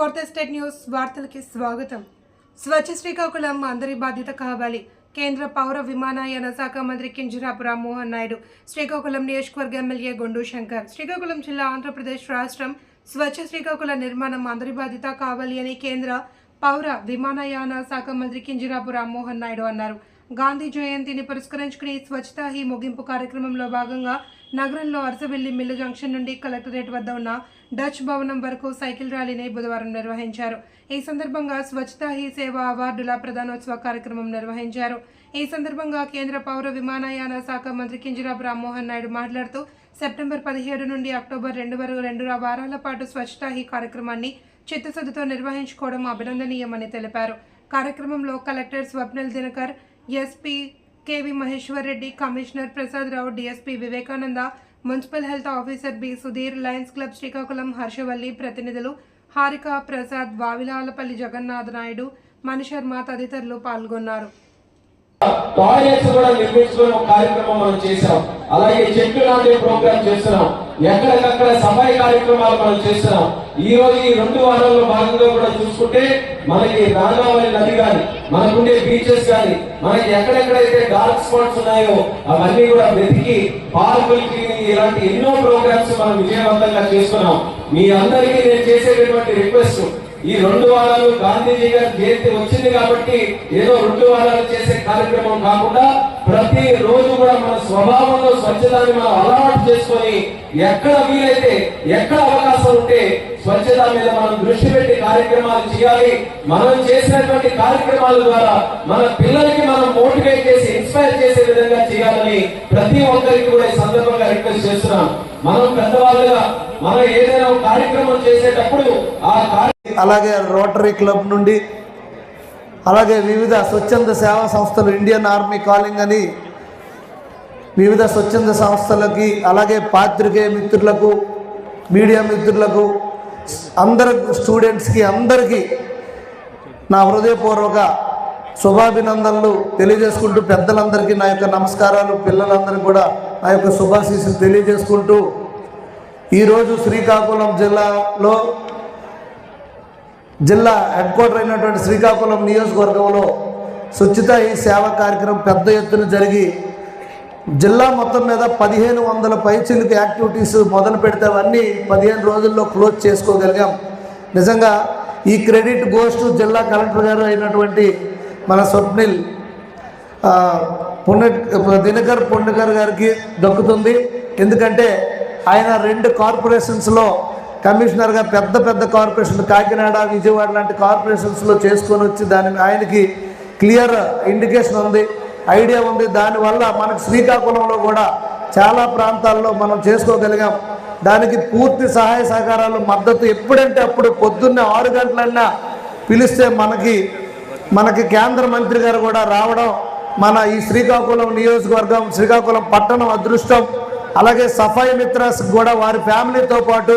Fourth state news వార్తలకి స్వాగతం. స్వచ్ఛ శ్రీకాకుళం అందరి బాధ్యత కావాలి. కేంద్ర పౌర విమానయాన శాఖ మంత్రి కింజరాపు రామ్మోహన్ నాయుడు శ్రీకాకుళం నియోజకవర్గ ఎమ్మెల్యే గొండు శంకర్ శ్రీకాకుళం జిల్లా ఆంధ్రప్రదేశ్ రాష్ట్రం స్వచ్ఛ శ్రీకాకుళం నిర్మాణం అందరి బాధ్యత కావాలి అని కేంద్ర పౌర విమానయాన శాఖ మంత్రి కింజరాపు రామ్మోహన్ నాయుడు అన్నారు. గాంధీ జయంతిని పురస్కరించుకుని స్వచ్ఛతా హీ ముగింపు కార్యక్రమంలో భాగంగా నగరంలో అరసవెల్లి మిల్లు జంక్షన్ నుండి కలెక్టరేట్ వద్ద ఉన్న డచ్ భవనం వరకు సైకిల్ ర్యాలీని బుధవారం నిర్వహించారు. ఈ సందర్భంగా స్వచ్ఛతా హీ సేవా అవార్డుల ప్రధానోత్సవ కార్యక్రమం నిర్వహించారు. ఈ సందర్భంగా కేంద్ర పౌర విమానయాన శాఖ మంత్రి కింజరాబ్ రామ్మోహన్ నాయుడు మాట్లాడుతూ సెప్టెంబర్ పదిహేడు నుండి అక్టోబర్ రెండు వరకు రెండు వారాల పాటు స్వచ్ఛతా హీ కార్యక్రమాన్ని చిత్తశుద్ధితో నిర్వహించుకోవడం అభినందనీయమని తెలిపారు. కార్యక్రమంలో collector Swapnil Dinakar SP K V Maheshwar Reddy commissioner Prasad Rao DSP Vivekananda municipal health officer B Sudhir lions club Srikakulam Harshavalli ప్రతినిధులు హారిక ప్రసాద్ వావిలాలపల్లి జగన్నాథ నాయుడు మణిశర్మ తదితరులు పాల్గొన్నారు. టాయిలెట్స్ కూడా నిర్మించుకునే కార్యక్రమం మనం చేసాం అలాగే చెట్లు నాటే ప్రోగ్రామ్ చేస్తున్నాం. ఎక్కడికక్కడ సఫాయి కార్యక్రమాలు మనం చేస్తున్నాం. ఈ రోజు ఈ రెండు వారాల్లో భాగంగా కూడా చూసుకుంటే మనకి రాజావళి నది కానీ మనకుండే బీచెస్ కానీ మనకి ఎక్కడెక్కడైతే డార్క్ స్పాట్స్ ఉన్నాయో అవన్నీ కూడా వెతికి పార్కులకి ఇలాంటి ఎన్నో ప్రోగ్రామ్స్ మనం విజయవంతంగా చేసుకున్నాం. మీ అందరికీ నేను చేసేటటువంటి రిక్వెస్ట్ ఈ రెండు వారాలు గాంధీజీ గారి జయంతి వచ్చింది కాబట్టి ఏదో రెండు వారాలు చేసే కార్యక్రమం కాకుండా ప్రతి రోజు కూడా మన స్వభావంలో స్వచ్ఛతని మనం అలవాటు చేసుకొని ఎక్కడ వీలైతే ఎక్కడ అవకాశం ఉంటే స్వచ్ఛత మీద మనం దృష్టి పెట్టి కార్యక్రమాలు చేయాలి. మనం చేసినటువంటి కార్యక్రమాల ద్వారా మన పిల్లలకి మనం మోటివేట్ చేసి ఇన్స్పైర్ చేసే విధంగా చేయాలని ప్రతి ఒక్కరికి కూడా ఈ సందర్భంగా రిక్వెస్ట్ చేస్తున్నాం మనం పెద్దవాళ్ళుగా మనం ఏదైనా కార్యక్రమం చేసేటప్పుడు ఆ అలాగే రోటరీ క్లబ్ నుండి అలాగే వివిధ స్వచ్ఛంద సేవా సంస్థలు ఇండియన్ ఆర్మీ కాలింగ్ అని వివిధ స్వచ్ఛంద సంస్థలకి అలాగే పాత్రికేయ మిత్రులకు మీడియా మిత్రులకు అందరు స్టూడెంట్స్కి అందరికీ నా హృదయపూర్వక శుభాభినందనలు తెలియజేసుకుంటూ పెద్దలందరికీ నా యొక్క నమస్కారాలు పిల్లలందరికీ కూడా నా యొక్క శుభాశీస్సులు తెలియజేసుకుంటూ ఈరోజు శ్రీకాకుళం జిల్లాలో జిల్లా హెడ్ క్వార్టర్ అయినటువంటి శ్రీకాకుళం నియోజకవర్గంలో స్వచ్ఛత ఈ సేవ కార్యక్రమం పెద్ద ఎత్తున జరిగి జిల్లా మొత్తం మీద పదిహేను వందల పైచిలకు యాక్టివిటీస్ మొదలు పెడితే అవన్నీ పదిహేను రోజుల్లో క్లోజ్ చేసుకోగలిగాం. నిజంగా ఈ క్రెడిట్ గోస్ట్ జిల్లా కలెక్టర్ గారు అయినటువంటి మన స్వప్నిల్ పుణ్య దినకర్ పుణ్యకర్ గారికి దక్కుతుంది. ఎందుకంటే ఆయన రెండు కార్పొరేషన్స్లో కమిషనర్గా పెద్ద పెద్ద కార్పొరేషన్ కాకినాడ విజయవాడ లాంటి కార్పొరేషన్స్లో చేసుకొని వచ్చి దాని ఆయనకి క్లియర్ ఇండికేషన్ ఉంది ఐడియా ఉంది. దానివల్ల మనకు శ్రీకాకుళంలో కూడా చాలా ప్రాంతాల్లో మనం చేసుకోగలిగాం. దానికి పూర్తి సహాయ సహకారాలు మద్దతు ఎప్పుడంటే అప్పుడు పొద్దున్నే ఆరు గంటలన్నా పిలిస్తే మనకి మనకి కేంద్ర మంత్రి గారు కూడా రావడం మన ఈ శ్రీకాకుళం నియోజకవర్గం శ్రీకాకుళం పట్టణం అదృష్టం అలాగే సఫాయి మిత్రాస్ కూడా వారి ఫ్యామిలీతో పాటు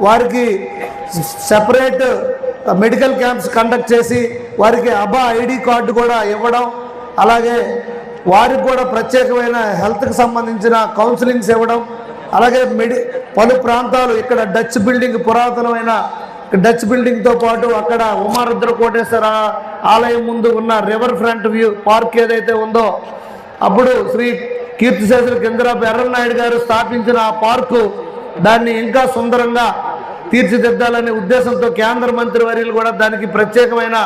వారికి సెపరేట్ మెడికల్ క్యాంప్స్ కండక్ట్ చేసి వారికి అబా ఐడి కార్డు కూడా ఇవ్వడం అలాగే వారికి కూడా ప్రత్యేకమైన హెల్త్కి సంబంధించిన కౌన్సిలింగ్స్ ఇవ్వడం అలాగే మెడి పలు ప్రాంతాలు ఇక్కడ డచ్ బిల్డింగ్ పురాతనమైన డచ్ బిల్డింగ్తో పాటు అక్కడ ఉమారుద్ర కోటేశ్వర ఆలయం ముందు ఉన్న రివర్ ఫ్రంట్ వ్యూ పార్క్ ఏదైతే ఉందో అప్పుడు శ్రీ కీర్తిశేషులు కిందరాపు ఎర్రనాయుడు గారు స్థాపించిన ఆ పార్కు దాన్ని ఇంకా సుందరంగా తీర్చిదిద్దాలనే ఉద్దేశంతో కేంద్ర మంత్రి వర్యులు కూడా దానికి ప్రత్యేకమైన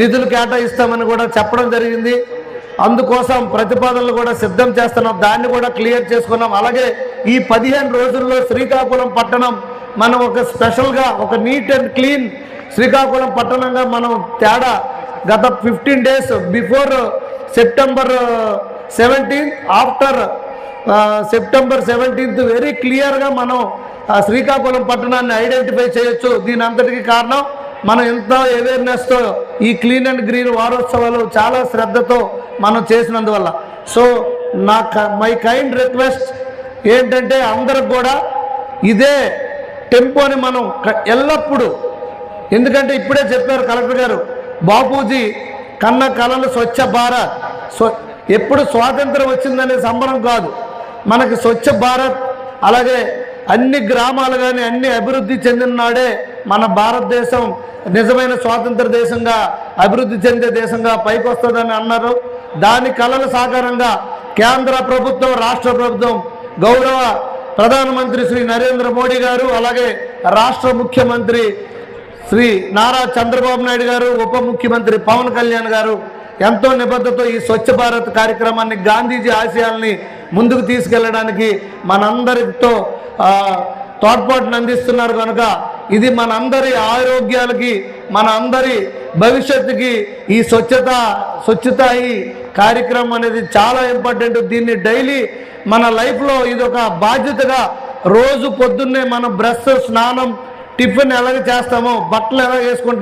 నిధులు కేటాయిస్తామని కూడా చెప్పడం జరిగింది. అందుకోసం ప్రతిపాదనలు కూడా సిద్ధం చేస్తున్నాం. దాన్ని కూడా క్లియర్ చేసుకున్నాం. అలాగే ఈ పదిహేను రోజుల్లో శ్రీకాకుళం పట్టణం మనం ఒక స్పెషల్గా ఒక నీట్ అండ్ క్లీన్ శ్రీకాకుళం పట్టణంగా మనం తేడా గత fifteen days before September seventeenth after September seventeenth very క్లియర్గా మనం ఆ శ్రీకాకుళం పట్టణాన్ని ఐడెంటిఫై చేయొచ్చు. దీని అంతటికి కారణం మనం ఎంత అవేర్నెస్తో ఈ క్లీన్ అండ్ గ్రీన్ వారోత్సవాలు చాలా శ్రద్ధతో మనం చేసినందువల్ల. సో నా మై కైండ్ రిక్వెస్ట్ ఏంటంటే అందరికి కూడా ఇదే టెంపోని మనం ఎల్లప్పుడూ ఎందుకంటే ఇప్పుడే చెప్పారు కలెక్టర్ గారు బాపూజీ కన్న కళలు స్వచ్ఛ భారత్. స్వ ఎప్పుడు స్వాతంత్రం వచ్చిందనే సంబరం కాదు. మనకి స్వచ్ఛ భారత్ అలాగే అన్ని గ్రామాలు కానీ అన్ని అభివృద్ధి చెందిన నాడే మన భారతదేశం నిజమైన స్వాతంత్ర దేశంగా అభివృద్ధి చెందే దేశంగా పైకొస్తుందని అన్నారు. దాని కళల సాకారంగా కేంద్ర ప్రభుత్వం రాష్ట్ర ప్రభుత్వం గౌరవ ప్రధానమంత్రి శ్రీ నరేంద్ర మోడీ గారు అలాగే రాష్ట్ర ముఖ్యమంత్రి శ్రీ నారా చంద్రబాబు నాయుడు గారు ఉప ముఖ్యమంత్రి పవన్ కళ్యాణ్ గారు ఎంతో నిబద్ధతో ఈ స్వచ్ఛ భారత్ కార్యక్రమాన్ని గాంధీజీ ఆశయాల్ని ముందుకు తీసుకెళ్ళడానికి మనందరితో తోడ్పాటును అందిస్తున్నారు కనుక ఇది మనందరి ఆరోగ్యాలకి మన అందరి భవిష్యత్తుకి ఈ స్వచ్ఛత స్వచ్ఛత ఈ కార్యక్రమం అనేది చాలా ఇంపార్టెంట్. దీన్ని డైలీ మన లైఫ్లో ఇది ఒక బాధ్యతగా రోజు పొద్దున్నే మనం బ్రష్ స్నానం టిఫిన్ ఎలాగ చేస్తామో బట్టలు ఎలా వేసుకుంటాం